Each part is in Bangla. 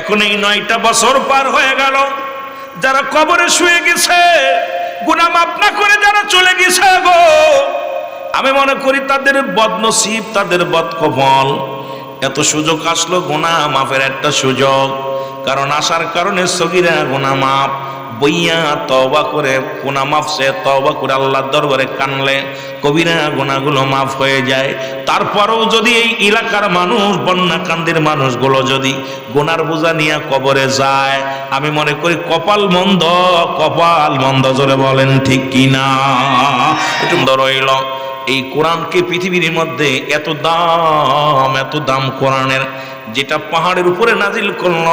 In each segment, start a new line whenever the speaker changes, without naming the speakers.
এখন এই নয়টা বছর পার হয়ে গেল। যারা কবরে শুয়ে গেছে গুনাম আপনা করে যারা চলে গেছে গো। আমি মনে করি তাদের বদনসিব, তাদের বদকফল এত সুযোগ আসলো গোনা মাফের একটা সুযোগ। কারণ আসার কারণে সগিরা গোনা মাফ বইয়া তওবা করে গোনা মাফ সে তওবা করে আল্লাহর দরবারে কানলে কবিরা গোনাগুলো মাফ হয়ে যায়। তারপরেও যদি এই এলাকার মানুষ বন্যা বন্যাকান্দির মানুষগুলো যদি গোনার বোঝা নিয়ে কবরে যায়, আমি মনে করি কপাল মন্দ কপাল মন্দ জোরে বলেন ঠিক কিনা একটু রইল এই কোরআনকে পৃথিবীর মধ্যে এত দাম এত দাম কোরআনের? যেটা পাহাড়ের উপরে নাজিল করল,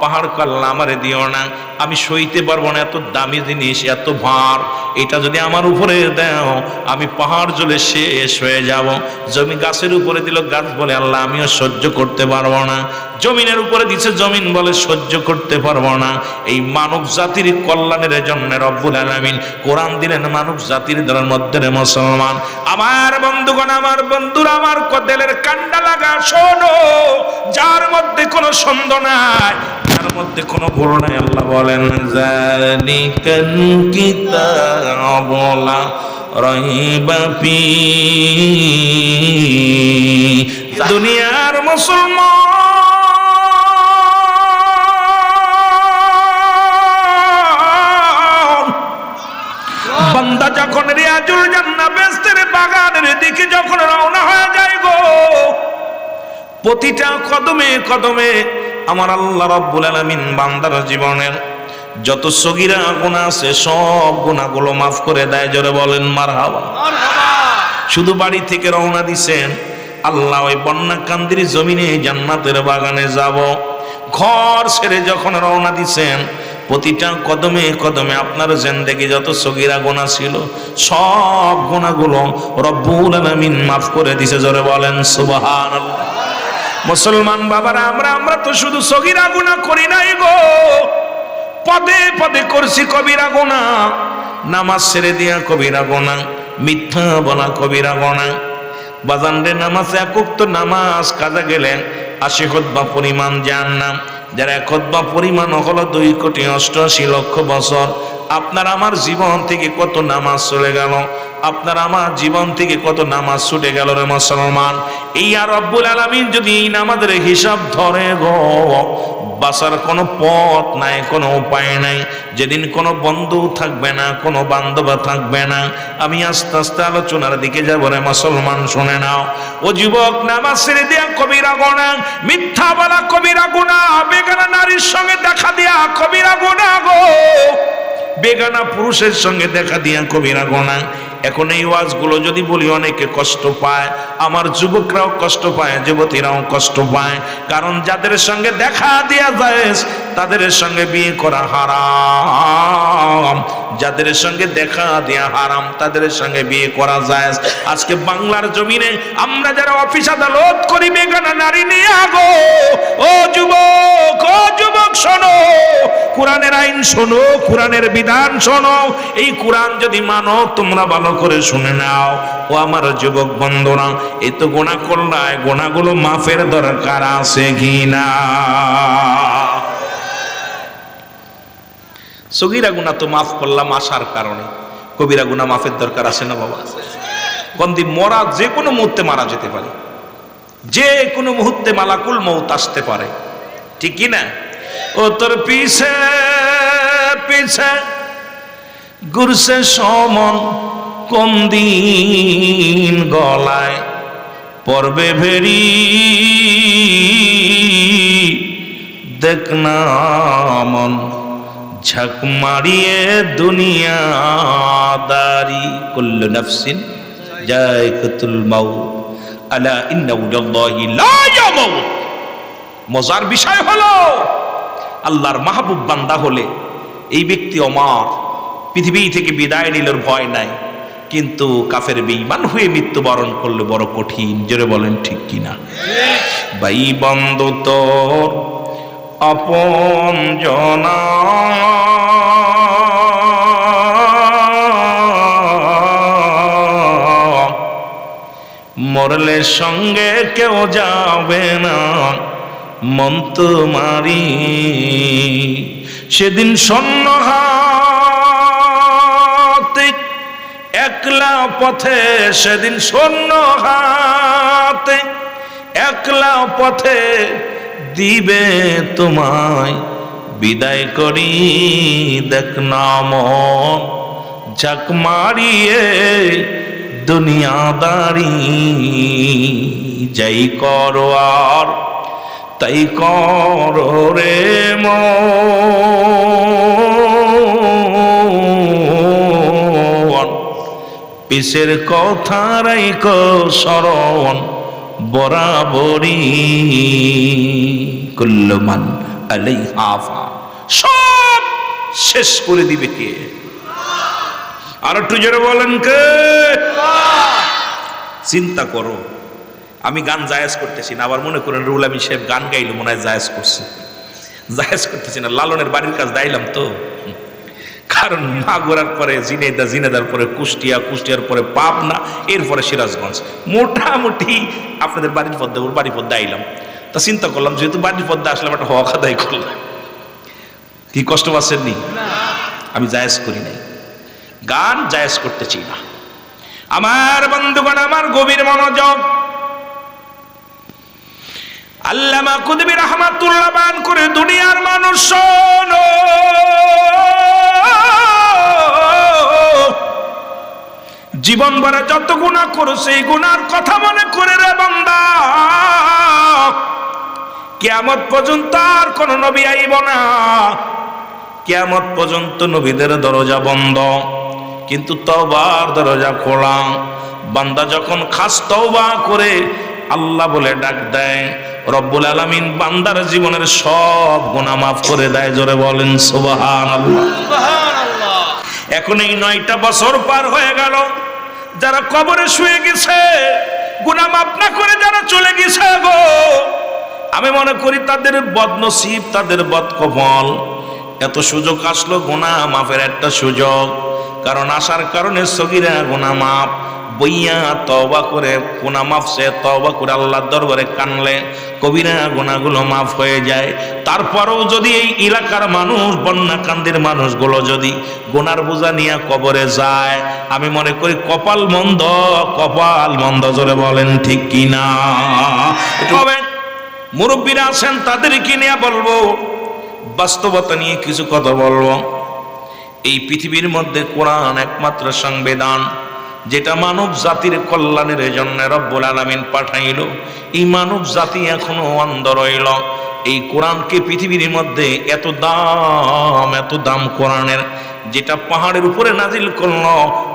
পাহাড় কাল্লা আমারে দিও না। আমি সইতে পারব না, এত দামি জিনিস, এত ভার। এটা যদি আমার উপরে দাও, আমি পাহাড় জ্বলে শেষ হয়ে যাব। জমি গাছের উপরে দিল গাছ বলে, আল্লাহ, আমিও সহ্য করতে পারব না। জমিনের উপরে দিছে জমিন বলে, সহ্য করতে পারব না। এই মানব জাতির কল্যাণের জন্য রব্বুল আলামিন কোরআন দিলেন, মানব জাতির দলের মধ্যে মুসলমান। আমার বন্ধুগণ, আমার বন্ধুরা, আমার কদেলের কান্ডা লাগা, শোনো, যার মধ্যে কোনো সন্দেহ নাই যার মধ্যে কোনো ভুল নাই, আল্লাহ বলেন দুনিয়ার মুসলমান। বান্দা যখন রিয়াজুল জান্না বেস্তের বাগানের দিকে যখন রওনা হয়ে যায় গো, প্রতিটা কদমে কদমে আমার আল্লাহ রাব্বুল আলামিন বান্দার জীবনের যত সগিরা গুনাহ আছে, সব গুনাহগুলো মাফ করে দেয়, জোরে বলেন মার হাওয়া শুধু বাড়ি থেকে রওনা দিছেন, আল্লাহ ওই বন্যা কান্দির জমিনে জান্নাতের বাগানে যাব। ঘর ছেড়ে যখন রওনা দিছেন, প্রতিটা কদমে কদমে আপনার জেন্দেগি যত সগিরা গোনা ছিল, সব গোনাগুলো রব্বুল আলামিন মাফ করে দিছে, জোরে বলেন, সুবহানাল্লাহ। মুসলমান বাবারা, আমরা আমরা তো শুধু সগিরা গুণা করি নাই গো। পদে পদে করছি কবিরা গোনা নামাজ ছেড়ে দিয়া কবিরা গোনা মিথ্যা বলা কবিরা গোনা বাজানরে নামাজ একক নামাজ কাজা গেলেন। আশি বা পরিমাণ যান না যারা এক বা পরিমাণ হলো দুই কোটি অষ্টআশি লক্ষ বছর। আপনার আমার জীবন থেকে কত নামাজ চলে গেল? আপনার আমার জীবন থেকে কত নামাজ ছুটে গেল রে মুসলমান? এই আর রব্বুল আলামিন যদি এই নামাজের হিসাব ধরে গো বাঁচার কোনো পথ নাই, কোনো উপায় নাই। যেদিন কোনো বন্ধু থাকবে না, কোনো বান্ধব থাকবে না। আমি আস্তে আস্তে আলোচনার দিকে যাব রে মুসলমান, শুনে নাও। ও যুবক, নামাজ দেয়া কবিরা গোনা মিথ্যা বলা কবিরা গুণা বেগানা নারীর সঙ্গে দেখা দেয়া কবিরা গুণা গো। বেগানা পুরুষের সঙ্গে দেখা দিয়া কবিরা গোনা এখন এই ওয়াজগুলো যদি বলি, অনেকে কষ্ট পায়, আমার যুবকরাও কষ্ট পায়, যুবতীরাও কষ্ট পায়। কারণ যাদের সঙ্গে দেখা দেয়া যায় তাদের সঙ্গে বিয়ে করা হারাম। যাদের সঙ্গে দেখা দেয়া হারাম, তাদের সঙ্গে বিয়ে করা যায় আজকে বাংলার জমিনে আমরা যারা অফিস আদালত করি, বেগানা নারী নিয়ে আগো। ও যুবক ও যুবক, শোনো। কোরআনের আইন শোনো, কোরআনের বিধান শোনো। এই কোরআন যদি মানো, তোমরা ভালো করে শুনে নাও। ও আমার যুবক বন্ধুরা এই তো গোনা করলায়, গোনাগুলো মাফের দরকার আছে কি না সগিরা গুণা তো মাফ করলাম আসার কারণে। কবিরা গুণা মাফের দরকার আছে না বাবা? বন্দি মরা যে কোনো মুহূর্তে মারা যেতে পারে। যে কোনো মুহূর্তে মালাকুল মৌত আসতে পারে। ঠিক কি না? ও তোর পিছে পিছে গুরসে সমন কোন দিন গলায় পর্বে ভেরি দেখ মন, ঝক মারিয়ে দুনিয়াদারি কুল্লু নাফসিন জায়কাতুল মাউ আলা ইন্না উদাল্লাহি লা ইয়ামুত মজার বিষয় হলো আল্লাহর মাহবুব বান্দা হলে এই ব্যক্তি অমর। পৃথিবী থেকে বিদায় নিলের ভয় নাই। কিন্তু কাফের বেঈমান হয়ে মৃত্যুবরণ করলে বড় কঠিন। জোরে বলেন ঠিক কিনা? ভাই বন্ধ তোর আপন জনা। মরলে সঙ্গে কেউ যাবে না। মন্ত মারি। সেদিন স্বর্ণ হাতে একলা পথে, সেদিন স্বর্ণ হাতে একলা পথে দিবে তোমায়। বিদায় করি, দেখ নাম ঝাক মারিয়ে দুনিয়াদারি। যাই করো আর তাই করো রে পিসের কথা রাইক স্মরণ বরাবরি কুল্লমান আলাই হাফা সব শেষ করে দিবে কে? আর একটু জোরে বলেন কে? চিন্তা করো। আমি গান জায়েজ করতেছি না আবার মনে করেন রুল আমি সাহেব গান গাইলো মনে হয় জায়াজ করছে। জায়েজ করতেছি না লালনের বাড়ির কাজ দাইলাম তো। কারণ মাগুরার পরে জিনেদা জিনেদার পরে কুষ্টিয়া কুষ্টিয়ার পরে পাবনা এরপরে সিরাজগঞ্জ। মোটামুটি আপনাদের বাড়ির পদ্মা ওর বাড়ির পদ্মা আইলাম। তা চিন্তা করলাম যেহেতু বাড়ির পদ্মা আসলাম একটা হওয়া আদায় করলাম। কি কষ্ট পাচ্ছেন নি? আমি জায়েজ করি নাই। গান জায়েজ করতেছি না। আমার বন্ধুগণ আমার গভীর মনোযোগ। আল্লামা কুদবি রহমাতুল্লাহ বান করে, দুনিয়ার মানুষ শোনো। জীবন ভরে যত গুণা করো, সেই গুনার কথা মনে করে রে বান্দা। কেয়ামত পর্যন্ত আর কোন নবী আইব না। কেয়ামত পর্যন্ত নবীদের দরজা বন্ধ। কিন্তু তবার দরজা খোলা। বান্দা যখন খাস তওবা করে, আল্লাহ বলে, ডাক দেয়। রব্বুল আলামিন বান্দার জীবনের সব গুনাহ মাফ করে দেয় জোরে বলেন সুবহানাল্লাহ। এখন এই নয়টা বছর পার হয়ে গেল যারা কবরে শুয়ে গেছে গুনাহ মাফ না করে যারা চলে গেছে গো আমি মনে করি তাদের বদনসিব তাদের বদকফল। এত সুযোগ আসলো গুনাহ মাফের একটা সুযোগ কারণ আসার কারণে সগিরা গুনাহ মাফ বইয়া তওবা করে গুনাহ মাফ সে তওবা করে আল্লাহর দরবারে কানলে কবিরা গোনাগুলো মাফ হয়ে যায়। তারপরেও যদি এই এলাকার মানুষ বন্যা কান্দির মানুষগুলো যদি গোনার বোঝা নিয়ে কবরে যায়, আমি মনে করি কপাল মন্দ কপাল মন্দ জোরে বলেন ঠিক কিনা তবে মুরব্বীরা আছেন তাদেরকে নিয়ে বলব, বাস্তবতা নিয়ে কিছু কথা বলব। এই পৃথিবীর মধ্যে কোরআন একমাত্র সংবিধান। যেটা মানব জাতির কল্যাণের জন্য রব্বুল আলমিন পাঠাইল, এই মানব জাতি এখনও অন্ধ রইল। এই কোরআনকে পৃথিবীর মধ্যে এত দাম এত দাম কোরআনের, যেটা পাহাড়ের উপরে নাজিল করল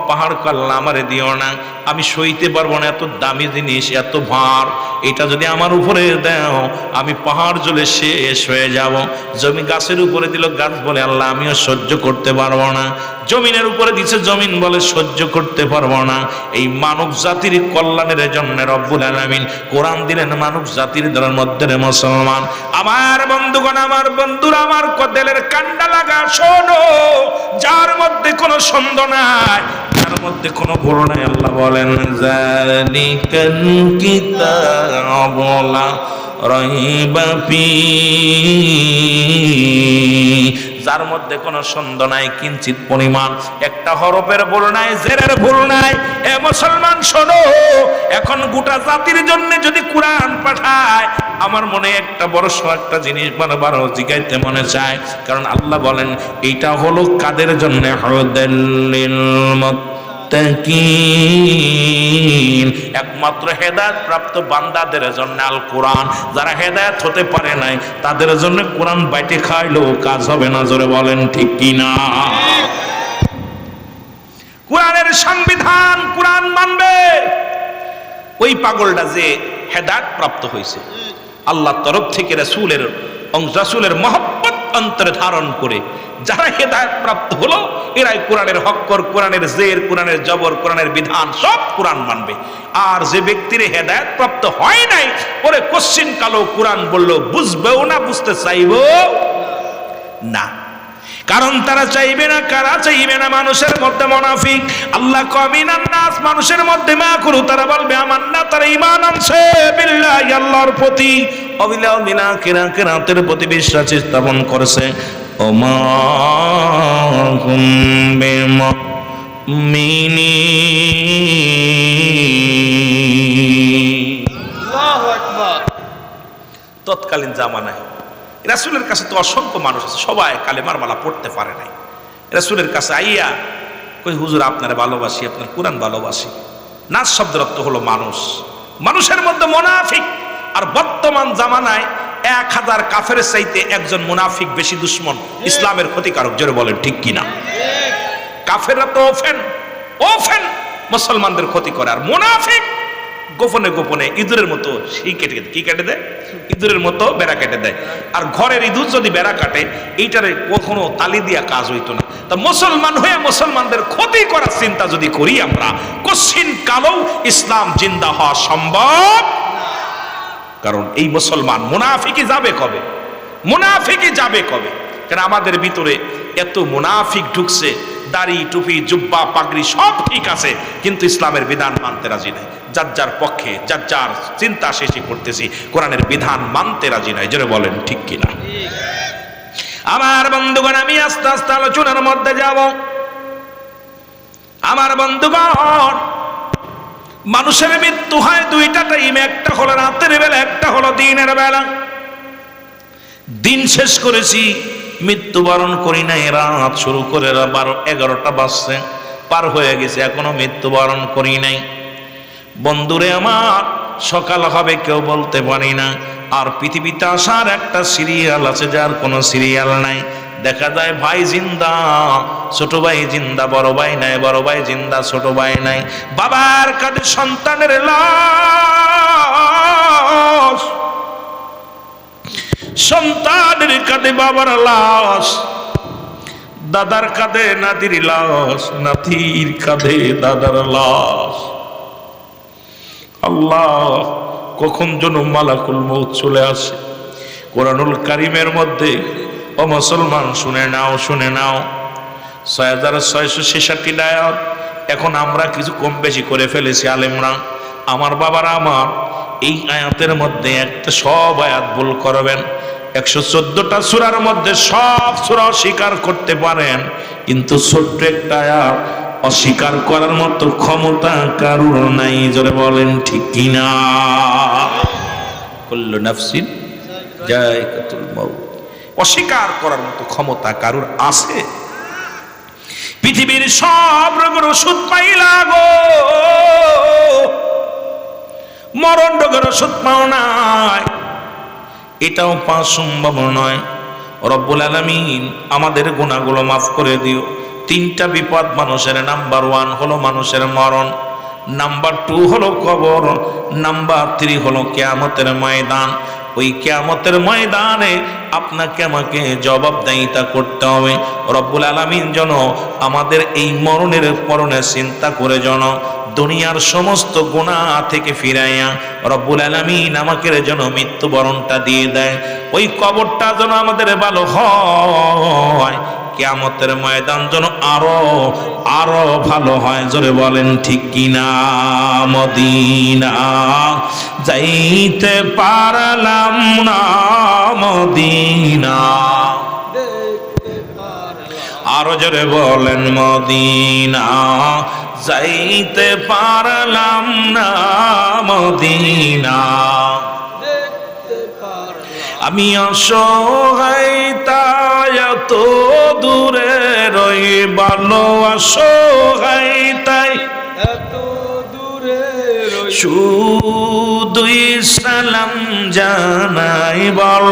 পাহাড় কাল্লা আমারে দিও না। আমি সইতে পারব না, এত দামি জিনিস, এত ভার। এটা যদি আমার উপরে দাও, আমি পাহাড় জলে শেষ হয়ে যাব। জমি গাছের উপরে দিল গাছ বলে, আল্লাহ, আমিও সহ্য করতে পারব না। জমিনের উপরে দিছে জমিন বলে, সহ্য করতে পারব না। এই মানব জাতির কল্যাণের জন্য রব্বুল আলামিন কোরআন দিলেন, মানব জাতির দলের মধ্যে মুসলমান। আমার বন্ধুগণ, আমার বন্ধুরা, আমার কদেলের কান্ডা লাগা শোনো, যার মধ্যে কোনো সন্দেহ নাই যার মধ্যে কোনো ভুল নাই আল্লাহ বলেন জালিকাল কিতাব লা রাইবা যার মধ্যে কোনো সন্দেহ নাই, কিঞ্চিত পরিমাণ। একটা হরফের ভুল নাই, জেরের ভুল নাই। এ মুসলমান, শোনো, এখন গোটা জাতির জন্য যদি কোরআন পাঠায়, আমার মনে একটা বড় একটা জিনিস বারবার জিগাইতে মনে চায়। কারণ আল্লাহ বলেন, এইটা হলো কাদের জন্য? হরদাল্লিল মুত্তাকিন। একমাত্র হেদায়েত প্রাপ্ত বান্দাদের জন্য আল কোরআন। যারা হেদায়েত হতে পারে নাই, তাদের জন্য কোরআন বাইটে খাইলেও কাজ হবে না, জোরে বলেন ঠিক কি না কোরআনের সংবিধান কোরআন মানবে। ওই পাগলটা যে হেদায়েত প্রাপ্ত হয়েছে আল্লাহ তরফ থেকে রাসূলের রাসূলের মহব্বত অন্তরে ধারণ করে। যারা হেদায়ত প্রাপ্ত হলো, এরাই কোরআনের হক্কর, কোরআনের জের, কোরআনের জবর, কোরআনের বিধান, সব কোরআন মানবে। আর যে ব্যক্তির হেদায়ত প্রাপ্ত হয় নাই, পরে কোশ্চিন কালো কোরআন বলল, বুঝবেও না, বুঝতে চাইব না। কারণ তারা চাইবে না কারা চাইবে না মানুষের মধ্যে মোনাফিক। আল্লাহ কমিনান নাস মানুষের মধ্যে মা করু তারা বলবে আমার না তারা ইমান আনছে বিল্লাহি আল্লাহর প্রতি। অবিলাও বিনা কেনা কেরাতের প্রতি বিশ্বাস স্থাপন করেছে। ওমা হুম
আল্লাহু আকবার।
তৎকালীন জামানায় রাসুলের কাছে তো অসংখ্য মানুষ আছে, সবাই কালেমার মালা পড়তে পারে নাই। রাসুলের কাছে আইয়া কই, হুজুর, আপনার ভালোবাসি, আপনার কোরআন ভালোবাসি। নাচ শব্দের অর্থ হলো মানুষ। মানুষের মধ্যে মোনাফিক। আর বর্তমান জামানায় এক হাজার কাফের চাইতে একজন মুনাফিক বেশি দুশ্মন ইসলামের ক্ষতিকারক, জোরে বলেন, ঠিক কিনা? কাফেররা তো ওফেন ওফেন মুসলমানদের ক্ষতি করে। আর মুনাফিক গোপনে গোপনে ইঁদুরের মতো সেই কেটে কি কেটে দেয়? ইঁদুরের মতো বেড়া কেটে দেয়। আর ঘরের ইঁদুর যদি বেড়া কাটে, এইটারে কখনো তালি দিয়া কাজ হইতো না। তা মুসলমান হয়ে মুসলমানদের ক্ষতি করার চিন্তা যদি করি আমরা, কশ্চিন কালেও ইসলাম জিন্দা হওয়া সম্ভব কারণ এই মুসলমান মুনাফিকি যাবে কবে? মুনাফিকি যাবে কবে? কারণ আমাদের ভিতরে এত মুনাফিক ঢুকছে, দাড়ি, টুপি, জুব্বা, পাগড়ি সব ঠিক আছে, কিন্তু ইসলামের বিধান মানতে রাজি নাই। যার যার পক্ষে, যার যার চিন্তা শেষে করতেছি। কোরআনের বিধান মানতে রাজি নাই। জোরে বলেন, ঠিক কিনা? আমার বন্ধুগণ, আমি আস্তে আস্তে আলোচনার মধ্যে যাব। আমার বন্ধুগণ, মানুষের মৃত্যু হয় দুইটা টাইম একটা হলো রাতের বেলা, একটা হলো দিনের বেলা। দিন শেষ করেছি, মৃত্যুবরণ করি নাই, রাত শুরু করে বারো, এগারোটা বাজছে, পার হয়ে গেছে, এখনও মৃত্যুবরণ করি নাই। বন্ধুরে আমার, সকাল হবে কেউ বলতে পারি না। আর পৃথিবীতে আসার একটা সিরিয়াল আছে, যার কোনো সিরিয়াল নাই। দেখা যায় ভাই জিন্দা, ছোট ভাই জিন্দা, বড় ভাই নাই, বড় ভাই জিন্দা, ছোট ভাই নাই। বাবার কাঁধে সন্তানের লাশ, সন্তানের কাঁধে বাবার লাশ, দাদার কাঁধে নাতির লাশ, নাতির কাঁধে দাদার লাশ। আল্লাহ, কখন যেন মালাকুল মৌত চলে আসে। কোরআনুল কারিমের মধ্যে, ও মুসলমান, শুনে নাও শুনে নাও। ছয় হাজার ছয়শো ছেষট্টি ডায়ত এখন আমরা কিছু কম বেশি করে ফেলেছি আলেমরা। আমার বাবারা আমার, এই আয়াতের মধ্যে একটা সব আয়াত ভুল করবেন। একশো চোদ্দটা সুরার মধ্যে সব সুরা স্বীকার করতে পারেন, কিন্তু ছোট্ট একটা আয়াত অস্বীকার করার মতো ক্ষমতা কারুর নাই, জোরে বলেন, ঠিক কিনা? অস্বীকার করার মতো ক্ষমতা কারুর আছে? পৃথিবীর সব রোগের ওষুধ পাইলা গো। মরণ রোগের ওষুধ পাও নাই। এটাও পাওয়া সম্ভব নয়। রব্বুল আলমিন আমাদের গুণাগুলো মাফ করে দিও। তিনটা বিপদ মানুষের নাম্বার ওয়ান হলো মানুষের মরণ, নাম্বার টু হলো কবর, নাম্বার থ্রি হলো কেয়ামতের ময়দান। ওই কেয়ামতের ময়দানে আপনাকে আমাকে জবাবদাহিতা করতে হবে। রব্বুল আলমিন যেন আমাদের এই মরণের মরণের চিন্তা করে যেন দুনিয়ার সমস্ত গুণা থেকে ফিরাইয়া রব্বুল আলমিন আমাকে যেন মৃত্যুবরণটা দিয়ে দেয়। ওই কবরটা যেন আমাদের ভালো হয় কেয়ামতের ময়দান যেন আরও আরও ভালো হয়। জোরে বলেন, ঠিক কিনা? মদিনা যাইতে পারলাম না, মদিনা। আরও জোরে বলেন, মদিনা যাইতে পারলাম না, মদিনা। আমি অসহায় দূরে রই ভালো অসহায় তাই।
এত দূরে
শুধুই সালাম জানাই বল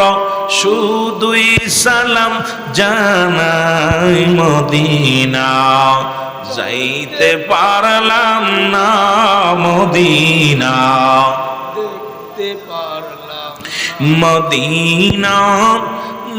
শুধুই সালাম জানাই মদিনা। যাইতে পারলাম না মদিনা।
দেখতে পারলাম
মদিনা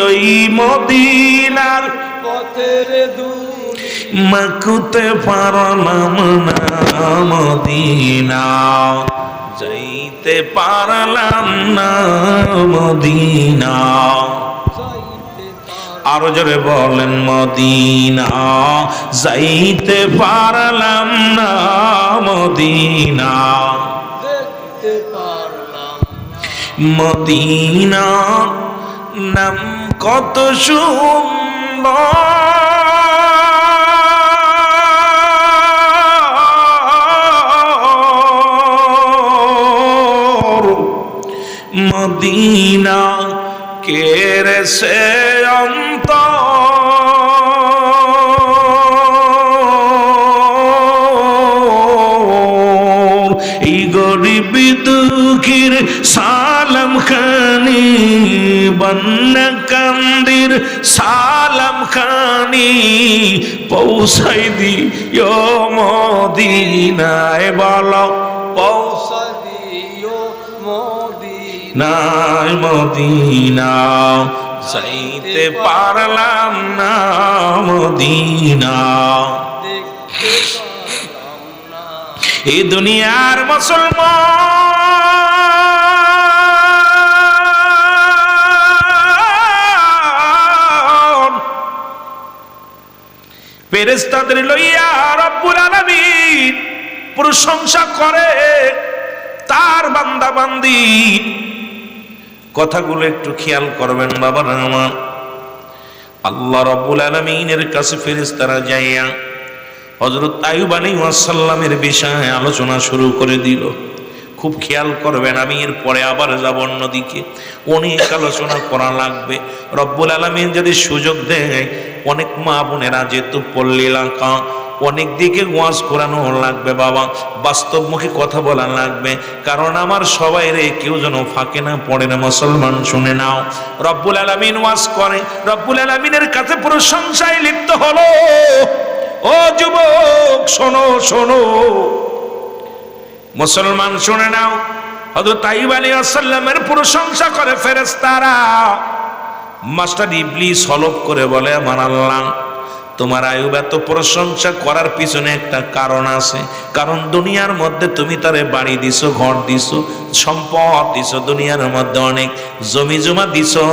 ওই মদিনার পথের মাকুতে পারলাম না মদিনা। যাইতে পারলাম না মদিনা। আরও জোরে বলেন মদিনা। যাইতে পারলাম না মদিনা। মদিনা নাম কত সুন্দর। মদিনা কেরে সে অন্ত এই গরিব সালাম খানি বন্যা পৌঁছাই দিও মদিনায় বলো। পৌঁছ
দিও মদিনা
নাই মদিনা। যাইতে পারলাম না মদিনা। এই দুনিয়ার মুসলমান ফেরেশতাদের লইয়া রব্বুল আলামিন প্রশংসা করে, তার বান্দা বান্দি কথাগুলো একটু খেয়াল করবেন বাবা আমার। আল্লাহ রব্বুল আলমিনের কাছে ফেরেশতারা যাইয়া হজরত আয়ুব আলী ওয়াসাল্লামের বিষয়ে আলোচনা শুরু করে দিল। খুব খেয়াল করবেন, আমি এর পরে আবার যাব অন্যদিকে। অনেক আলোচনা করা লাগবে। রব্বুল আলমিন যদি সুযোগ দেয়, অনেক মা বোনেরা যেহেতু পল্লী এলাকা, অনেক দিকে ওয়াজ করানো লাগবে বাবা। বাস্তবমুখী কথা বলা লাগবে। কারণ আমার সবাই রে, কেউ যেন ফাঁকে না পড়ে না, মুসলমান শুনে নাও। রব্বুল আলমিন ওয়াজ করে। রব্বুল আলমিনের কাছে প্রশংসায় লিপ্ত হলো। ও যুবক, শোনো শোনো। মুসলমান শুনে নাও। হযরত তাই আলাইহিস সালামের প্রশংসা করে ফেরেস্তারা মাস্টার ইবলিস হলপ করে বলে, আমার আল্লাহ তোমার আয়ুব এত প্রশংসা করার পিছনে একটা কারণ আছে। কারণ দুনিয়ার মধ্যে তুমি তারে বাড়ি দিছো, ঘর দিছো, সম্পদ দিছো, দুনিয়ার মধ্যে অনেক জমি জমা দিছো,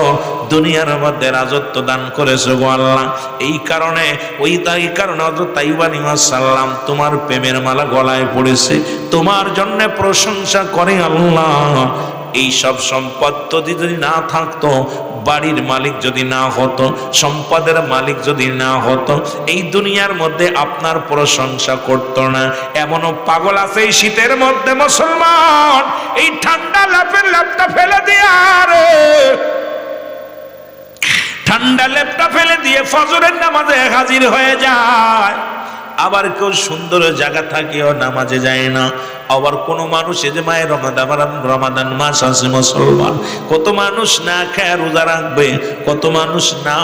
দুনিয়ার মধ্যে রাজত্ব দান করেছ গো আল্লাহ। এই কারণে, ওই তাই কারণে আলাইহিস সালাম তোমার প্রেমের মালা গলায় পড়েছে। তোমার জন্য প্রশংসা করে আল্লাহ। এই সব সম্পদ যদি যদি না থাকতো, বাড়ির মালিক যদি না হতো, সম্পদের মালিক যদি না হতো, এই দুনিয়ার মধ্যে আপনার প্রশংসা করতো না। এমনও পাগল আছে এই শীতের মধ্যে মুসলমান। এই ঠান্ডা লাফের লাফটা ফেলে দিয়ে আরে। ঠান্ডা লেপটা ফেলে দিয়ে ফজরের নামাজে হাজির হয়ে যায়। আবার কেউ সুন্দর জায়গা থাকেও নামাজে যায় না। আবার কোন মানুষ এই যে মায়ের রমাদান রমাদান মাস আছে মুসলমান। কত মানুষ না খায় রোজা রাখবে, কত মানুষ না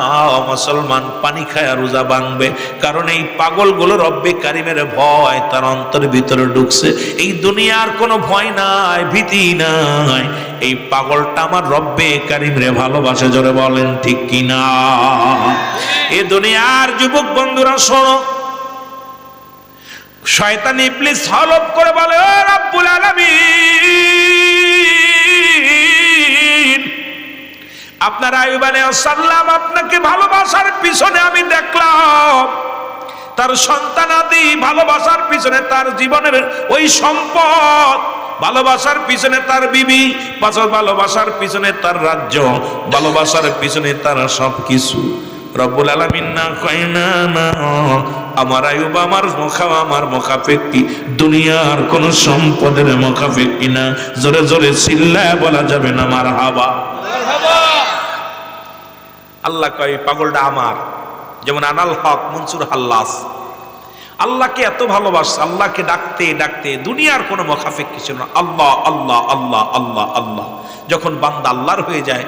মুসলমান পানি খায় রোজা ভাঙবে কারণ এই পাগলগুলো রব্বে কারিমের ভয়, তার অন্তর ভিতরে ঢুকছে। এই দুনিয়ার কোনো ভয় নাই, ভীতি নাই। এই পাগলটা আমার রব্বে কারিম রে ভালোবাসে, জোরে বলেন ঠিক কিনা? এ দুনিয়ার যুবক বন্ধুরা শোনো শয়তান ইবলিস হলপ করে বলে, ও রব্বুল আলামিন, আপনার আয়ুব আলাইহিস সালাম আপনাকে ভালোবাসার পিছনে আমি দেখলাম। তার সন্তানাদি ভালোবাসার পিছনে তার জীবনের ওই সম্পদ, ভালোবাসার পিছনে তার বিবি, ভালোবাসার পিছনে তার রাজ্য, ভালোবাসার পিছনে তার সব কিছু রব্বুল আলামিন না কয়, না না, আমার আয়ুব, আমার মুখা, আমার মুখাফেক্কি দুনিয়ার কোন সম্পদের মুখাফেক্কি না। জোরে জোরে চিল্লায় বলা যাবে না আমার হাবা আল্লাহ কয়, পাগলটা আমার। যেমন আনাল হক, মনসুর হাল্লাস। আল্লাহকে এত ভালোবাসছে, আল্লাহকে ডাকতে ডাকতে দুনিয়ার কোনো মখাফেক কিছু না। আল্লাহ আল্লাহ আল্লাহ আল্লাহ আল্লাহ। যখন বান্দা আল্লাহর হয়ে যায়,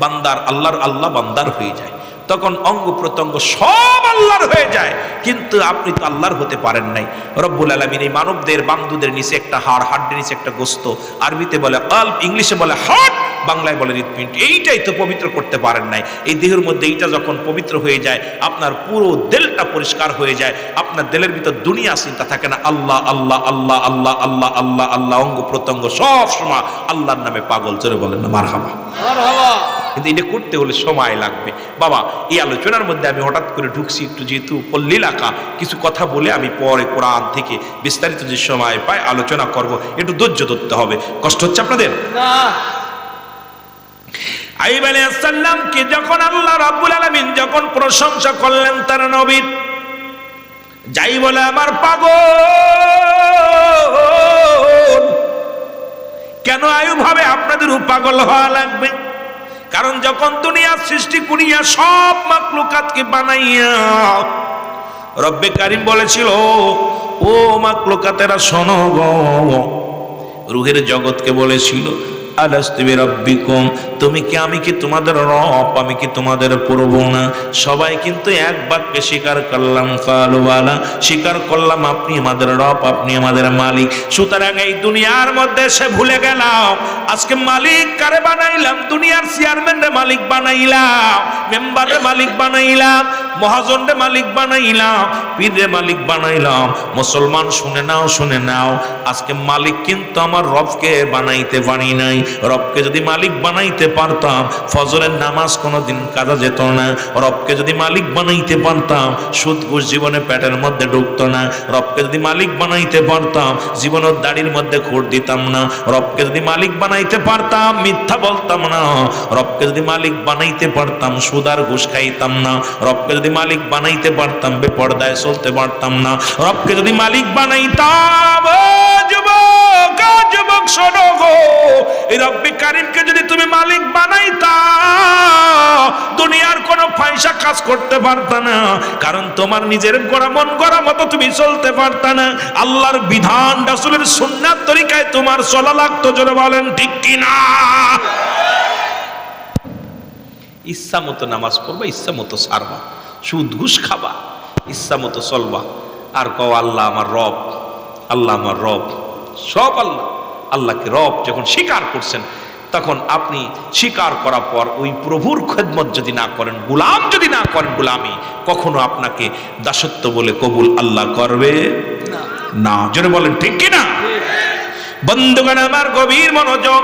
বান্দার আল্লাহর আল্লাহ বান্দার হয়ে যায়। তখন অঙ্গ প্রত্যঙ্গ সব আল্লাহর হয়ে যায়। কিন্তু আপনি তো আল্লাহর হতে পারেন নাই। রব্বুল আলমিন এই মানবদের বান্ধুদের নিচে একটা হাড় হাড্ডের নিচে একটা গোস্ত। আরবিতে বলে কাল ইংলিশে বলে হার্ট বাংলায় বলে হৃৎপিণ্ড। এইটাই তো পবিত্র করতে পারেন নাই। এই দেহের মধ্যে এইটা যখন পবিত্র হয়ে যায়, আপনার পুরো দেলটা পরিষ্কার হয়ে যায়। আপনার দেলের ভিতর দুনিয়া চিন্তা থাকে না, আল্লাহ আল্লাহ আল্লাহ আল্লাহ আল্লাহ আল্লাহ আল্লাহ, অঙ্গ প্রত্যঙ্গ সব সময় আল্লাহর নামে পাগল। চলে বলেন না মার হাবা
মারহাবা।
কিন্তু এটা করতে হলে সময় লাগবে। বাবা এই আলোচনার মধ্যে আমি হঠাৎ করে ঢুকছি একটু যেহেতু পল্লী এলাকা কিছু কথা বলে আমি পরে কোরআন থেকে বিস্তারিত যে সময় পাই আলোচনা করব একটু ধৈর্য ধরতে হবে। কষ্ট হচ্ছে আপনাদের?
না।
আইব যখন আল্লাহ রাব্বুল আলামিন যখন প্রশংসা করলেন তার নবীর যাই বলে আমার পাগল। কেন আয়ু ভাবে আপনাদের পাগল হওয়া লাগবে? কারণ যখন দুনিয়ার সৃষ্টি করিয়া সব মাকলুকাতকে বানাইয়া রব্বে কারিম বলেছিল, ও মাকলুকাতেরা শোনো রুহের জগৎকে বলেছিল আলাস্তিবি রব্বিকুম তুমি কি, আমি কি তোমাদের রব, আমি কি তোমাদের পড়ব না? সবাই কিন্তু এক বাক্যে স্বীকার করলাম স্বীকার করলাম, আপনি আমাদের রব, আপনি আমাদের মালিক। সুতরাং এই দুনিয়ার মধ্যে সে ভুলে গেলাম, আজকে মালিক কারে বানাইলাম? দুনিয়ার চেয়ারম্যান মালিক বানাইলাম মেম্বারে মালিক বানাইলাম মহাজনরে মালিক বানাইলাম, পীরে মালিক বানাইলাম। মুসলমান শুনে নাও শুনে নাও, আজকে মালিক কিন্তু আমার রবকে বানাইতে পারি নাই। রবকে যদি মালিক বানাইতে পারতাম, ফজরের নামাজ কোনোদিন কাজা যেত না। রবকে যদি মালিক বানাইতে পারতাম, সুদ ঘুষ জীবনে পেটের মধ্যে ঢুকতো না। রবকে যদি মালিক বানাইতে পারতাম জীবনের দাড়ির মধ্যে খুঁট দিতাম না। রবকে যদি মালিক বানাইতে পারতাম, মিথ্যা বলতাম না। রবকে যদি মালিক বানাইতে পারতাম সুদার ঘুষ খাইতাম না। রবকে যদি মালিক বানাইতে পারতাম, বেপর্দায় চলতে পারতাম না। রবকে যদি মালিক বানাইতাম যুবক, শোনো গো। এই রব্বি কারিমকে যদি তুমি মালিক বানাইতা, দুনিয়ার কোনো পয়সা কাজ করতে পারতা না। কারণ তোমার নিজের গড়া মন গড়া মতো তুমি চলতে পারতা না। আল্লাহর বিধান রাসূলের সুন্নাত তরিকায় তোমার চলা লাগতো, জোরে বলেন, ঠিক কিনা? ইচ্ছা মতো নামাজ পড়বা, ইচ্ছা মতো সারবা। সুদ ঘুষ খাবা, ইচ্ছা মতো চলবা। আর কও, আল্লাহ আমার রব, আল্লাহ আমার রব, সব আল্লাহ। আল্লাহকে রব যখন স্বীকার করছেন তখন আপনি স্বীকার করার পর ওই প্রভুর খেদমত যদি না করেন গুলাম যদি না করেন গুলামি কখনো আপনাকে দাসত্ব বলে কবুল আল্লাহ করবে
না।
জোরে বলেন ঠিক কিনা? বন্ধুগণ আমার গভীর মনোযোগ।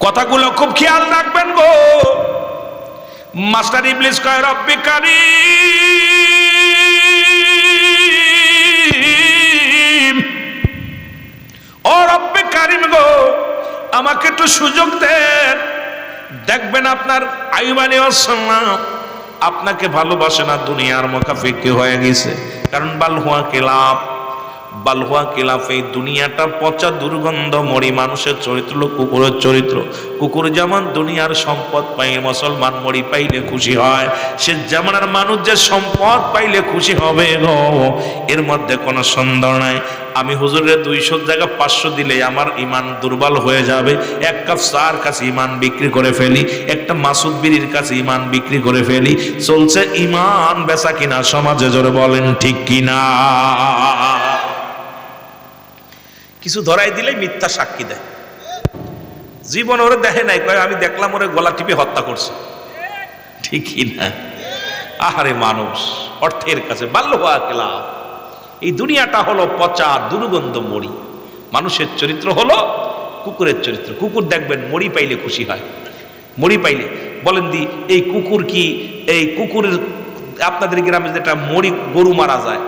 কথাগুলো খুব খেয়াল রাখবেন গো। মাস্টার ইবলিস কয় রব্বি কারিম। ও রব্বি কারিম গো, আমাকে একটু সুযোগ দেন। দেখবেন আপনার আইব আসসালাম আপনাকে ভালোবাসে না, দুনিয়ার মোকাফিক হয়ে গেছে। কারণ বাল হুয়া কেলাপ বালহুয়া কেলাফ এই দুনিয়াটা পচা দুর্গন্ধ মরি মানুষের চরিত্র, কুকুরের চরিত্র। কুকুর যেমন দুনিয়ার সম্পদ পাইলে মুসলমান মরি পাইলে খুশি হয়। সে জামানার মানুষ যে সম্পদ পাইলে খুশি হবে গো। এর মধ্যে কোনো সন্দেহ নাই। আমি হুজুরের দুইশো জায়গা পাঁচশো দিলে আমার ইমান দুর্বল হয়ে যাবে। এক কাপ চার কাছে ইমান বিক্রি করে ফেলি। একটা মাসুদ বিড়ির কাছে ইমান বিক্রি করে ফেলি। চলছে ইমান বেচা কিনা, সমাজে জোরে বলেন ঠিক কিনা? কিছু ধরাই দিলে মিথ্যা সাক্ষী দেয়। জীবন ওরে দেখে নাই, কয়, আমি দেখলাম ওরে গলা টিপে হত্যা করছে। ঠিকই না। আহারে মানুষ, অর্থের কাছে বাল্য হওয়া কেলা এই দুনিয়াটা হলো পচা, দুর্গন্ধ মরি। মানুষের চরিত্র হলো কুকুরের চরিত্র। কুকুর দেখবেন মরি পাইলে খুশি হয়। মরি পাইলে, বলেন দি, এই কুকুর কি, এই কুকুরের, আপনাদের গ্রামে যেটা মরি গরু মারা যায়,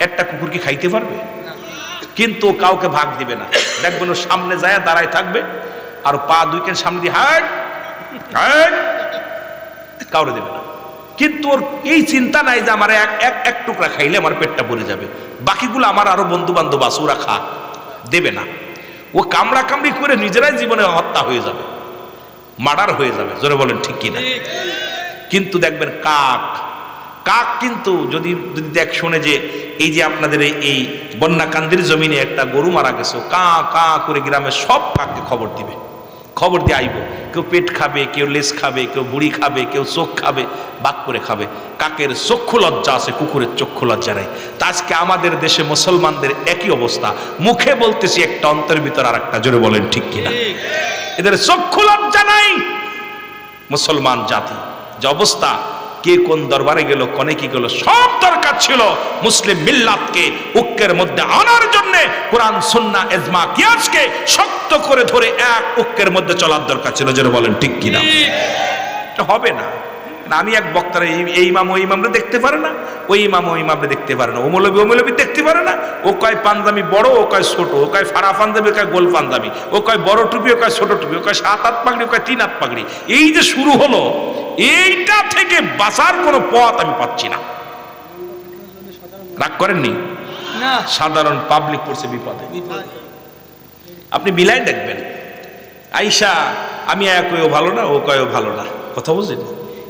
একটা কুকুর কি খাইতে পারবে? কিন্তু কাউকে ভাগ দিবে না। দেখবেন সামনে যায়, দাঁড়ায় থাকবে, আর পা দুইকের সামনে দিয়ে হাট হাট, কাউরে দেবে না। কিন্তু ওর এই চিন্তা নাই যে আমার এক এক এক টুকরা খাইলে আমার পেটটা ভরে যাবে। বাকিগুলো আমার আরও বন্ধু বান্ধব আছে, ওরা খা, দেবে না। ও কামড়া কামড়ি করে নিজেরাই জীবনে হত্যা হয়ে যাবে, মার্ডার হয়ে যাবে, জোরে বলেন ঠিক কিনা? কিন্তু দেখবেন কাক কাক কিন্তু যদি যদি দেখ, শোনে যে এই যে আপনাদের এই- বন্যাকান্দির জমিনে একটা গরু মারা গেছে কা কা করে গ্রামের সব কাককে খবর দিবে। খবর দিয়ে আইব। কেউ পেট খাবে, কেউ লেস খাবে, কেউ বুড়ি খাবে, কেউ চোখ খাবে, বাক করে খাবে। কাকের চক্ষু লজ্জা আছে, কুকুরের চক্ষু লজ্জা নেই। তা আজকে আমাদের দেশে মুসলমানদের একই অবস্থা। মুখে বলতেছি একটা অন্তরের ভিতর আর একটা জোরে বলেন ঠিক কিনা? এদের চক্ষু লজ্জা নাই। মুসলমান জাতি, যে অবস্থা, কে কোন দরবারে গেল, কনে কি গেল, সব দরকার ছিল মুসলিম মিল্লাতকে ঐক্যের মধ্যে আনার জন্য কোরআন, সুন্নাহ এজমা কিয়াসকে শক্ত করে ধরে এক ঐক্যের মধ্যে চলার দরকার ছিল। যেন বলেন, ঠিক কিনা হবে না। আমি এক বক্তারা, এই ইমাম, ওই ইমামরা দেখতে পারে না, ওই ইমাম, ওই ইমামরা দেখতে পারে না। ওমলবি ওমলবি দেখতে পারে না। ও কয় পাঞ্জাবি বড়, ও কয় ছোট, ও কয় ফাড়া পাঞ্জাবি কয় গোল পাঞ্জাবি, ও কয় বড় টুপি, ও কয় ছোট টুপি, ও কয় সাত হাত পাগড়ি, ও কয় তিন হাত পাগড়ি। এই যে শুরু হলো, এইটা থেকে বাঁচার কোনো পথ আমি পাচ্ছি না। রাগ করেননি?
না।
সাধারণ পাবলিক পড়ছে বিপদে। আপনি বিলাই দেখবেন। আইসা আমি একও ভালো না ও কয়ও ভালো না। কথা বুঝলেন?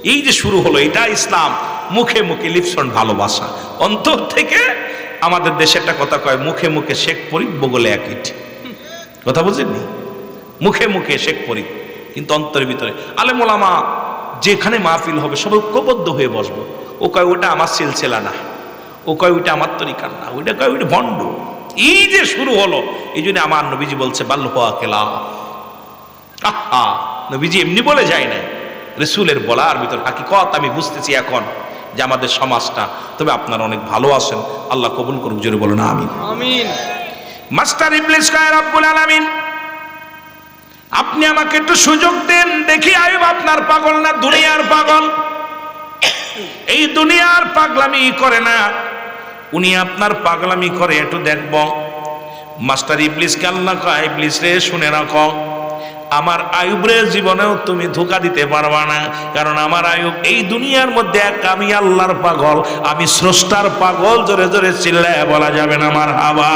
এই যে শুরু হলো এটা ইসলাম। মুখে মুখে লিপসন ভালোবাসা। অন্তর থেকে আমাদের দেশে একটা কথা কয় মুখে মুখে শেখ পরি বগলে এক ইট। কথা বুঝলেননি মুখে মুখে শেখ পরি কিন্তু অন্তরের ভিতরে। আলেমোলামা যেখানে মাহফিল হবে সবাই ঐক্যবদ্ধ হয়ে বসবো। ও কয় ওটা আমার সিলসিলা না। ও কয় ওইটা আমার তরিকার না ওইটা কয় ওইটা ভণ্ড। এই যে শুরু হলো এই জন্য আমার নবীজি বলছে বাল্য হওয়া কেলা। আহা নবীজি এমনি বলে যায় না রসুলের বলার ভিতর হাকিকত আমি বুঝতেছি এখন যে আমাদের সমাজটা তবে আপনারা অনেক ভালো আছেন। আল্লাহ কবুল করুক জোরে বলো না আমি
আমিন।
মাস্টার ইবলিস কয় রব্বুল আলামিন আপনি আমাকে একটু সুযোগ দেন দেখি আয়ুব আপনার পাগল না দুনিয়ার পাগল? এই দুনিয়ার পাগলামি করে না। উনি আপনার পাগলামি করে, একটু দেখব। মাস্টার ইবলিস আল্লাহ কয়, ইবলিস রে, শুনে রাখো, আমার আয়ুবরে জীবনেও তুমি ধোকা দিতে পারবা না। কারণ আমার আয়ুব এই দুনিয়ার মধ্যে এক, আমি আল্লাহর পাগল, আমি স্রষ্টার পাগল, জোরে জোরে চিল্লায় বলা যাবে না আমার হাওয়া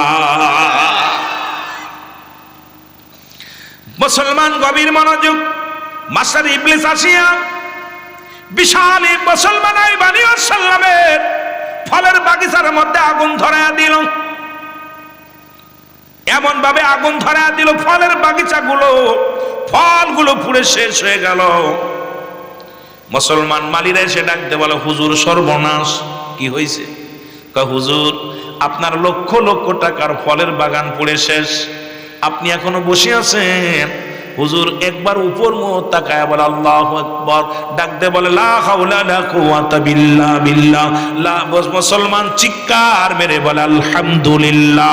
মুসলমান গভীর মনোযোগ, মাস্টার ইবলিস আসিয়া, বিশাল মুসলমান আইবানি সাল্লামের ফলের বাগিচার মধ্যে আগুন ধরায়া দিল। এমন ভাবে আগুন ধরায়া দিল, ফলের বাগিচাগুলো, ফলগুলো পুড়ে শেষ হয়ে গেল। মুসলমান মালিরা এসে ডাকতে বলে, হুজুর, সর্বনাশ, কি হয়েছে হুজুর, আপনার লক্ষ লক্ষ টাকার ফলের বাগান পুড়ে শেষ। আপনি এখনও বসে আছেন? হুজুর একবার উপর তাকায় বলে আল্লাহ একবার ডাকতে বলে মুসলমান চিৎকার মেরে বলে আলহামদুলিল্লাহ।